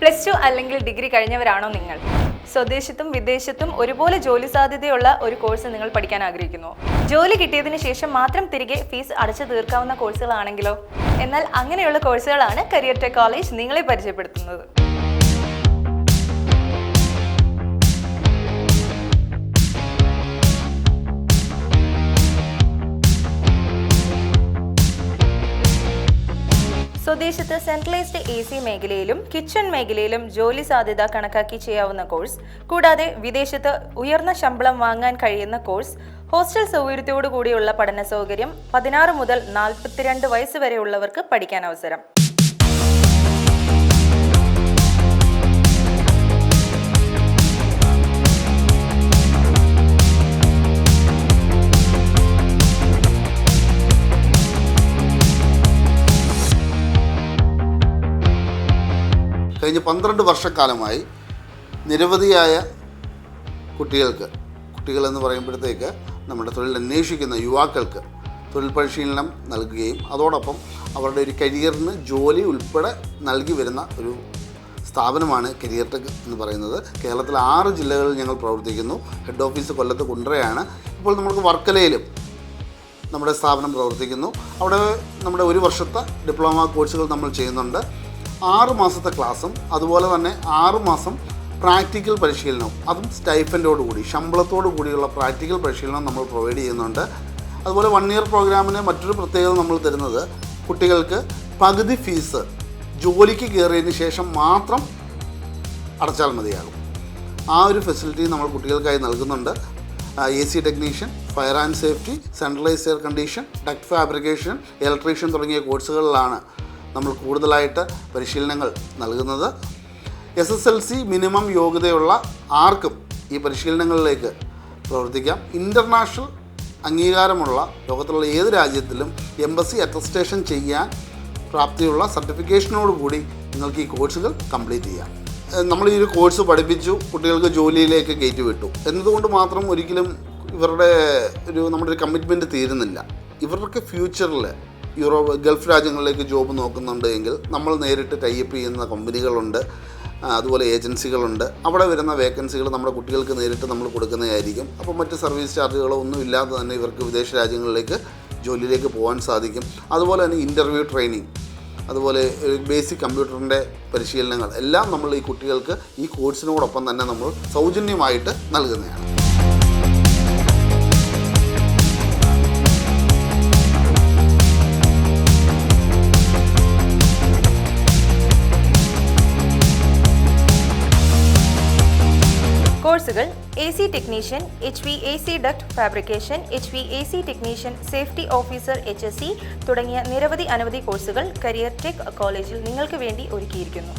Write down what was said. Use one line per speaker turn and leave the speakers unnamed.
Plus two അല്ലെങ്കിൽ degree കഴിഞ്ഞവരാണോ നിങ്ങൾ? സ്വദേശത്തും വിദേശത്തും ഒരുപോലെ ജോലി സാധ്യതയുള്ള ഒരു കോഴ്സ് നിങ്ങൾ പഠിക്കാൻ ആഗ്രഹിക്കുന്നു. ജോലി കിട്ടിയതിന് ശേഷം മാത്രം തിരികെ ഫീസ് അടച്ചു തീർക്കാവുന്ന കോഴ്സുകളാണെങ്കിലോ? എന്നാൽ അങ്ങനെയുള്ള കോഴ്സുകളാണ് കരിയർ ടെക് കോളേജ് നിങ്ങളെ പരിചയപ്പെടുത്തുന്നത്. സ്വദേശത്ത് സെൻട്രലൈസ്ഡ് എ സി മേഖലയിലും കിച്ചൺ മേഖലയിലും ജോലി സാധ്യത കണക്കാക്കി ചെയ്യാവുന്ന കോഴ്സ് കൂടാതെ വിദേശത്ത് ഉയർന്ന ശമ്പളം വാങ്ങാൻ കഴിയുന്ന കോഴ്സ് ഹോസ്റ്റൽ സൗകര്യത്തോടു കൂടിയുള്ള പഠന സൗകര്യം പതിനാറ് മുതൽ നാൽപ്പത്തിരണ്ട് വയസ്സ് വരെയുള്ളവർക്ക് പഠിക്കാൻ അവസരം.
കഴിഞ്ഞ പന്ത്രണ്ട് വർഷക്കാലമായി നിരവധിയായ കുട്ടികൾക്ക് കുട്ടികളെന്ന് പറയുമ്പോഴത്തേക്ക് നമ്മുടെ തൊഴിൽ അന്വേഷിക്കുന്ന യുവാക്കൾക്ക് തൊഴിൽ പരിശീലനം നൽകുകയും അതോടൊപ്പം അവരുടെ ഒരു കരിയറിന് ജോലി ഉൾപ്പെടെ നൽകി വരുന്ന ഒരു സ്ഥാപനമാണ് കരിയർ ടെക് എന്ന് പറയുന്നത്. കേരളത്തിലെ ആറ് ജില്ലകളിൽ ഞങ്ങൾ പ്രവർത്തിക്കുന്നു. ഹെഡ് ഓഫീസ് കൊല്ലത്ത് കുണ്ടറയാണ് ഇപ്പോൾ നമുക്ക് വർക്കലയിലും നമ്മുടെ സ്ഥാപനം പ്രവർത്തിക്കുന്നു. അവിടെ നമ്മുടെ ഒരു വർഷത്തെ ഡിപ്ലോമ കോഴ്സുകൾ നമ്മൾ ചെയ്യുന്നുണ്ട്. ആറ് മാസത്തെ ക്ലാസ്സും അതുപോലെ തന്നെ ആറ് മാസം പ്രാക്ടിക്കൽ പരിശീലനവും. അതും സ്റ്റൈഫന്റോട് കൂടി ശമ്പളത്തോടു കൂടിയുള്ള പ്രാക്ടിക്കൽ പരിശീലനം നമ്മൾ പ്രൊവൈഡ് ചെയ്യുന്നുണ്ട്. അതുപോലെ വൺ ഇയർ പ്രോഗ്രാമിന് മറ്റൊരു പ്രത്യേകത നമ്മൾ തരുന്നത് കുട്ടികൾക്ക് പകുതി ഫീസ് ജോലിക്ക് കയറിയതിന് ശേഷം മാത്രം അടച്ചാൽ മതിയാകും. ആ ഒരു ഫെസിലിറ്റി നമ്മൾ കുട്ടികൾക്കായി നൽകുന്നുണ്ട്. A C technician fire and safety centralise air condition duct fabrication electrician തുടങ്ങിയ കോഴ്സുകളിലാണ് നമ്മൾ കൂടുതലായിട്ട് പരിശീലനങ്ങൾ നൽകുന്നത്. S S L C minimum യോഗ്യതയുള്ള ആർക്കും ഈ പരിശീലനങ്ങളിലേക്ക് പ്രവർത്തിക്കാം. ഇന്റർനാഷണൽ അംഗീകാരമുള്ള ലോകത്തുള്ള ഏത് രാജ്യത്തിലും എംബസി അറ്റസ്റ്റേഷൻ ചെയ്യാൻ പ്രാപ്തിയുള്ള സർട്ടിഫിക്കേഷനോട് കൂടി നിങ്ങൾക്ക് ഈ കോഴ്സുകൾ കംപ്ലീറ്റ് ചെയ്യാം. നമ്മൾ ഈ ഒരു കോഴ്സ് പഠിപ്പിച്ചു കുട്ടികൾക്ക് ജോലിയിലേക്ക് കയറ്റി വിട്ടു. എന്നതുകൊണ്ട് മാത്രം ഒരിക്കലും ഇവരുടെ ഒരു നമ്മുടെ ഒരു കമ്മിറ്റ്മെന്റ് തീരുന്നില്ല. ഇവർക്ക് ഫ്യൂച്ചറിൽ യൂറോപ്പ് ഗൾഫ് രാജ്യങ്ങളിലേക്ക് ജോബ് നോക്കുന്നുണ്ട് എങ്കിൽ നമ്മൾ നേരിട്ട് ടൈപ്പ് ചെയ്യുന്ന കമ്പനികളുണ്ട് അതുപോലെ ഏജൻസികളുണ്ട് അവിടെ വരുന്ന വേക്കൻസികൾ നമ്മുടെ കുട്ടികൾക്ക് നേരിട്ട് നമ്മൾ കൊടുക്കുന്നതായിരിക്കും. അപ്പോൾ മറ്റ് സർവീസ് ചാർജുകളോ ഒന്നും ഇല്ലാതെ തന്നെ ഇവർക്ക് വിദേശ രാജ്യങ്ങളിലേക്ക് ജോലിയിലേക്ക് പോകാൻ സാധിക്കും. അതുപോലെ തന്നെ ഇന്റർവ്യൂ ട്രെയിനിങ് അതുപോലെ ബേസിക് കമ്പ്യൂട്ടറിന്റെ പരിശീലനങ്ങൾ എല്ലാം നമ്മൾ ഈ കുട്ടികൾക്ക് ഈ കോഴ്സിനോടൊപ്പം തന്നെ നമ്മൾ സൗജന്യമായിട്ട് നൽകുന്നതാണ്.
കോഴ്സുകൾ A C technician H V A C duct fabrication H V A C technician safety officer H S C തുടങ്ങിയ നിരവധി അനവധി കോഴ്സുകൾ കരിയർ ടെക് കോളേജിൽ നിങ്ങൾക്ക് വേണ്ടി ഒരുക്കിയിരിക്കുന്നു.